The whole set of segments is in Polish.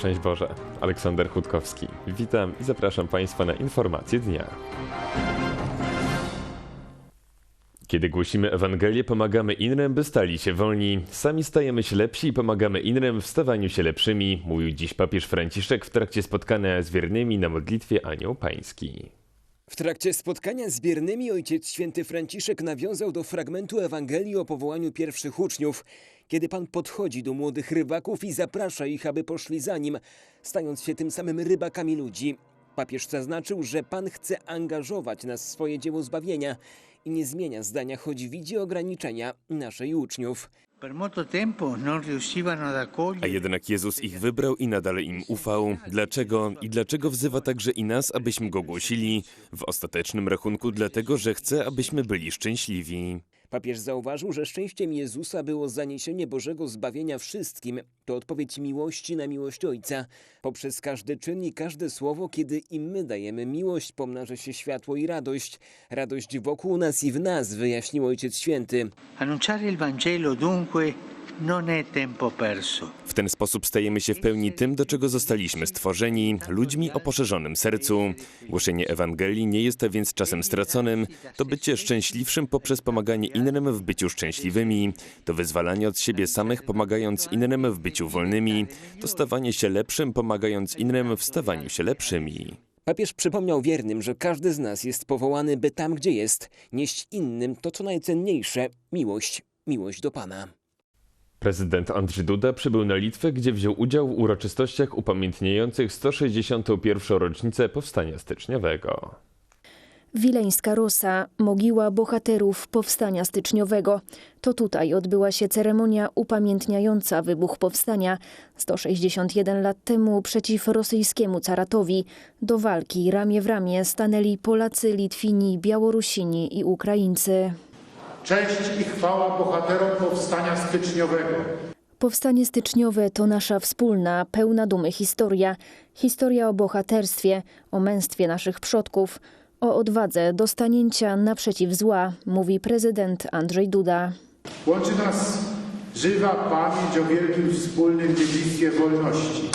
Szczęść Boże, Aleksander Chudkowski. Witam i zapraszam Państwa na informacje dnia. Kiedy głosimy Ewangelię, pomagamy innym, by stali się wolni. Sami stajemy się lepsi i pomagamy innym w stawaniu się lepszymi, mówił dziś papież Franciszek w trakcie spotkania z wiernymi na modlitwie Anioł Pański. W trakcie spotkania z biernymi ojciec święty Franciszek nawiązał do fragmentu Ewangelii o powołaniu pierwszych uczniów, kiedy Pan podchodzi do młodych rybaków i zaprasza ich, aby poszli za nim, stając się tym samym rybakami ludzi. Papież zaznaczył, że Pan chce angażować nas w swoje dzieło zbawienia i nie zmienia zdania, choć widzi ograniczenia naszej uczniów. A jednak Jezus ich wybrał i nadal im ufał. Dlaczego? I dlaczego wzywa także i nas, abyśmy Go głosili? W ostatecznym rachunku dlatego, że chce, abyśmy byli szczęśliwi. Papież zauważył, że szczęściem Jezusa było zaniesienie Bożego zbawienia wszystkim. To odpowiedź miłości na miłość Ojca. Poprzez każdy czyn i każde słowo, kiedy i my dajemy miłość, pomnaża się światło i radość. Radość wokół nas i w nas, wyjaśnił Ojciec Święty. Annunciare il Vangelo dunque non è tempo perso. W ten sposób stajemy się w pełni tym, do czego zostaliśmy stworzeni, ludźmi o poszerzonym sercu. Głoszenie Ewangelii nie jest więc czasem straconym, to bycie szczęśliwszym poprzez pomaganie innym w byciu szczęśliwymi, to wyzwalanie od siebie samych, pomagając innym w byciu wolnymi, to stawanie się lepszym, pomagając innym w stawaniu się lepszymi. Papież przypomniał wiernym, że każdy z nas jest powołany, by tam, gdzie jest, nieść innym to, co najcenniejsze miłość, miłość do Pana. Prezydent Andrzej Duda przybył na Litwę, gdzie wziął udział w uroczystościach upamiętniających 161. rocznicę powstania styczniowego. Wileńska Rosa, mogiła bohaterów powstania styczniowego. To tutaj odbyła się ceremonia upamiętniająca wybuch powstania 161 lat temu przeciw rosyjskiemu caratowi. Do walki ramię w ramię stanęli Polacy, Litwini, Białorusini i Ukraińcy. Cześć i chwała bohaterom powstania styczniowego. Powstanie styczniowe to nasza wspólna, pełna dumy historia. Historia o bohaterstwie, o męstwie naszych przodków, o odwadze do stanięcia naprzeciw zła, mówi prezydent Andrzej Duda. Łączy nas żywa pamięć o wielkim wspólnym dziedzictwie wolności.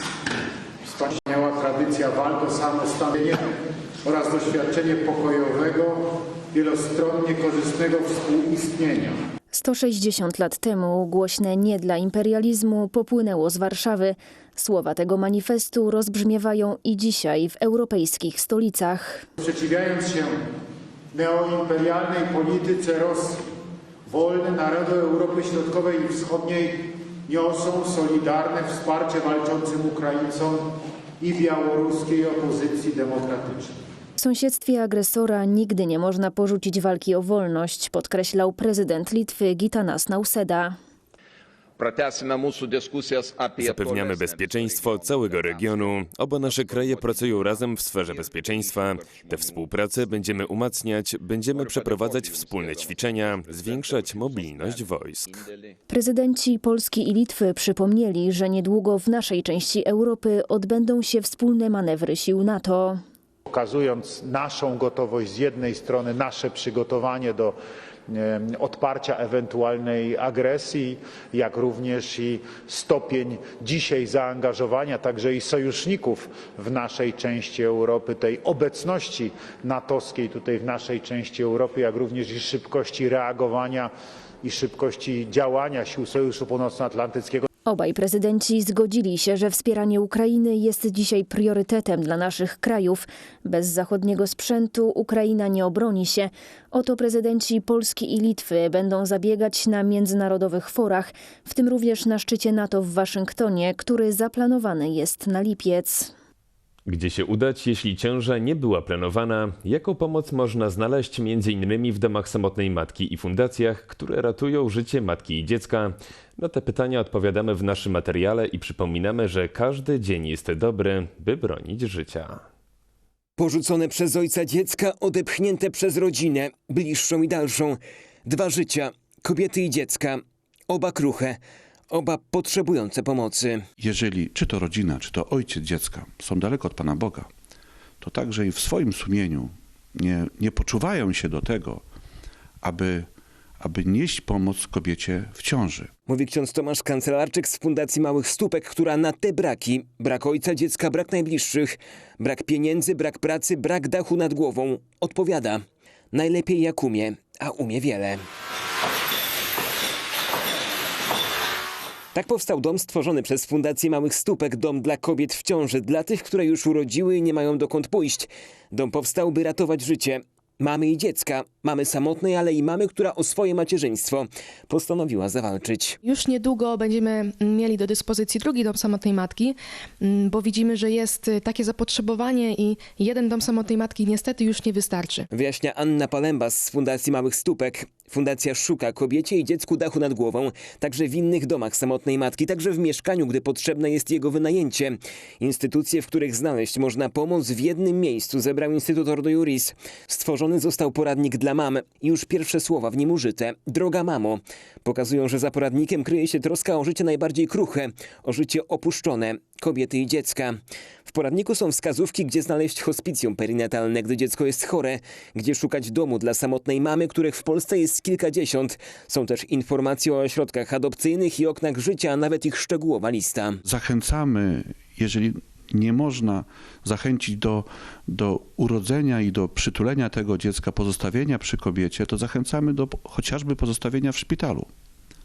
Wspaniała tradycja walk o samostanowienie oraz doświadczenie pokojowego, wielostronnie korzystnego współistnienia. 160 lat temu głośne nie dla imperializmu popłynęło z Warszawy. Słowa tego manifestu rozbrzmiewają i dzisiaj w europejskich stolicach. Sprzeciwiając się neoimperialnej polityce Rosji, wolne narody Europy Środkowej i Wschodniej niosą solidarne wsparcie walczącym Ukraińcom i białoruskiej opozycji demokratycznej. W sąsiedztwie agresora nigdy nie można porzucić walki o wolność, podkreślał prezydent Litwy Gitanas Nauseda. Zapewniamy bezpieczeństwo całego regionu. Oba nasze kraje pracują razem w sferze bezpieczeństwa. Tę współpracę będziemy umacniać, będziemy przeprowadzać wspólne ćwiczenia, zwiększać mobilność wojsk. Prezydenci Polski i Litwy przypomnieli, że niedługo w naszej części Europy odbędą się wspólne manewry sił NATO. Pokazując naszą gotowość z jednej strony, nasze przygotowanie do odparcia ewentualnej agresji, jak również i stopień dzisiaj zaangażowania także i sojuszników w naszej części Europy, tej obecności natowskiej tutaj w naszej części Europy, jak również i szybkości reagowania i szybkości działania sił Sojuszu Północnoatlantyckiego. Obaj prezydenci zgodzili się, że wspieranie Ukrainy jest dzisiaj priorytetem dla naszych krajów. Bez zachodniego sprzętu Ukraina nie obroni się. Oto prezydenci Polski i Litwy będą zabiegać na międzynarodowych forach, w tym również na szczycie NATO w Waszyngtonie, który zaplanowany jest na lipiec. Gdzie się udać, jeśli ciąża nie była planowana? Jaką pomoc można znaleźć m.in. w domach samotnej matki i fundacjach, które ratują życie matki i dziecka? Na te pytania odpowiadamy w naszym materiale i przypominamy, że każdy dzień jest dobry, by bronić życia. Porzucone przez ojca dziecka, odepchnięte przez rodzinę, bliższą i dalszą. Dwa życia, kobiety i dziecka, oba kruche, oba potrzebujące pomocy. jeżeli czy to rodzina, czy to ojciec dziecka są daleko od Pana Boga, to także i w swoim sumieniu nie, nie poczuwają się do tego, aby, aby nieść pomoc kobiecie w ciąży. Mówi ksiądz Tomasz Kancelarczyk z Fundacji Małych Stópek, która na te braki, brak ojca, dziecka, brak najbliższych, brak pieniędzy, brak pracy, brak dachu nad głową, odpowiada. Najlepiej jak umie, a umie wiele. Tak powstał dom stworzony przez Fundację Małych Stópek, dom dla kobiet w ciąży, dla tych, które już urodziły i nie mają dokąd pójść. Dom powstał, by ratować życie. Mamy i dziecka, mamy samotnej, ale i mamy, która o swoje macierzyństwo postanowiła zawalczyć. Już niedługo będziemy mieli do dyspozycji drugi dom samotnej matki, mm, bo widzimy, że jest takie zapotrzebowanie i jeden dom samotnej matki niestety już nie wystarczy. Wyjaśnia Anna Palembas z Fundacji Małych Stópek. Fundacja szuka kobiecie i dziecku dachu nad głową, także w innych domach samotnej matki, także w mieszkaniu, gdy potrzebne jest jego wynajęcie. Instytucje, w których znaleźć można pomoc w jednym miejscu, zebrał Instytut Ordo Juris. Stworzony został poradnik dla mam już pierwsze słowa w nim użyte. Droga mamo. Pokazują, że za poradnikiem kryje się troska o życie najbardziej kruche, o życie opuszczone, kobiety i dziecka. W poradniku są wskazówki, gdzie znaleźć hospicjum perinatalne, gdy dziecko jest chore, gdzie szukać domu dla samotnej mamy, których w Polsce jest kilkadziesiąt. Są też informacje o ośrodkach adopcyjnych i oknach życia, a nawet ich szczegółowa lista. Zachęcamy, jeżeli nie można zachęcić do, do urodzenia i do przytulenia tego dziecka, pozostawienia przy kobiecie, to zachęcamy do chociażby pozostawienia w szpitalu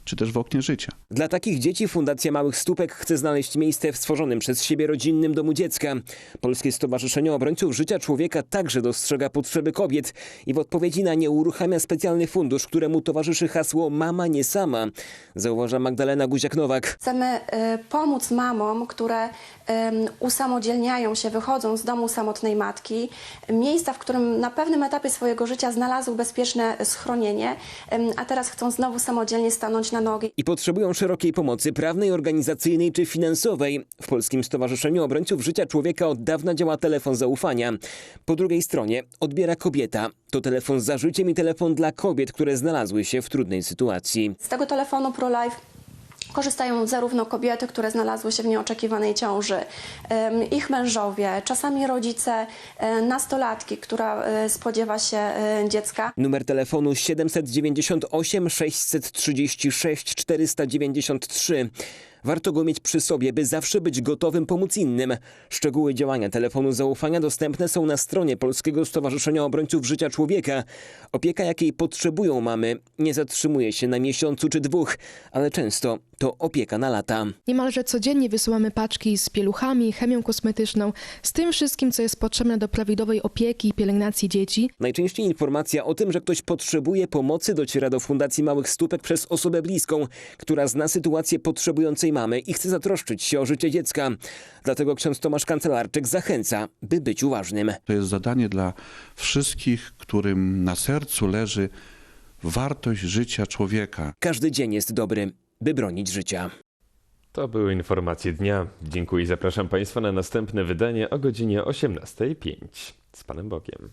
czy też w oknie życia. Dla takich dzieci Fundacja Małych Stópek chce znaleźć miejsce w stworzonym przez siebie rodzinnym domu dziecka. Polskie Stowarzyszenie Obrońców Życia Człowieka także dostrzega potrzeby kobiet i w odpowiedzi na nie uruchamia specjalny fundusz, któremu towarzyszy hasło Mama nie sama, zauważa Magdalena Guziak-Nowak. Chcemy e, pomóc mamom, które em, usamodzielniają się, wychodzą z domu samotnej matki, miejsca, w którym na pewnym etapie swojego życia znalazły bezpieczne schronienie, em, a teraz chcą znowu samodzielnie stanąć na nogi. I potrzebują szerokiej pomocy prawnej, organizacyjnej czy finansowej. W Polskim Stowarzyszeniu Obrońców Życia Człowieka od dawna działa telefon zaufania. Po drugiej stronie odbiera kobieta. To telefon za życiem i telefon dla kobiet, które znalazły się w trudnej sytuacji. Z tego telefonu ProLife korzystają zarówno kobiety, które znalazły się w nieoczekiwanej ciąży, ich mężowie, czasami rodzice, e, nastolatki, która e, spodziewa się e, dziecka. Numer telefonu 798 636 493. Warto go mieć przy sobie, by zawsze być gotowym pomóc innym. Szczegóły działania telefonu zaufania dostępne są na stronie Polskiego Stowarzyszenia Obrońców Życia Człowieka. Opieka, jakiej potrzebują mamy, nie zatrzymuje się na miesiącu czy dwóch, ale często to opieka na lata. Niemalże codziennie wysyłamy paczki z pieluchami, chemią kosmetyczną, z tym wszystkim, co jest potrzebne do prawidłowej opieki i pielęgnacji dzieci. Najczęściej informacja o tym, że ktoś potrzebuje pomocy dociera do Fundacji Małych Stópek przez osobę bliską, która zna sytuację potrzebującej mamy i chce zatroszczyć się o życie dziecka. Dlatego ksiądz Tomasz Kancelarczyk zachęca, by być uważnym. To jest zadanie dla wszystkich, którym na sercu leży wartość życia człowieka. Każdy dzień jest dobry, by bronić życia. To były informacje dnia. Dziękuję i zapraszam Państwa na następne wydanie o godzinie 18.05. Z Panem Bogiem.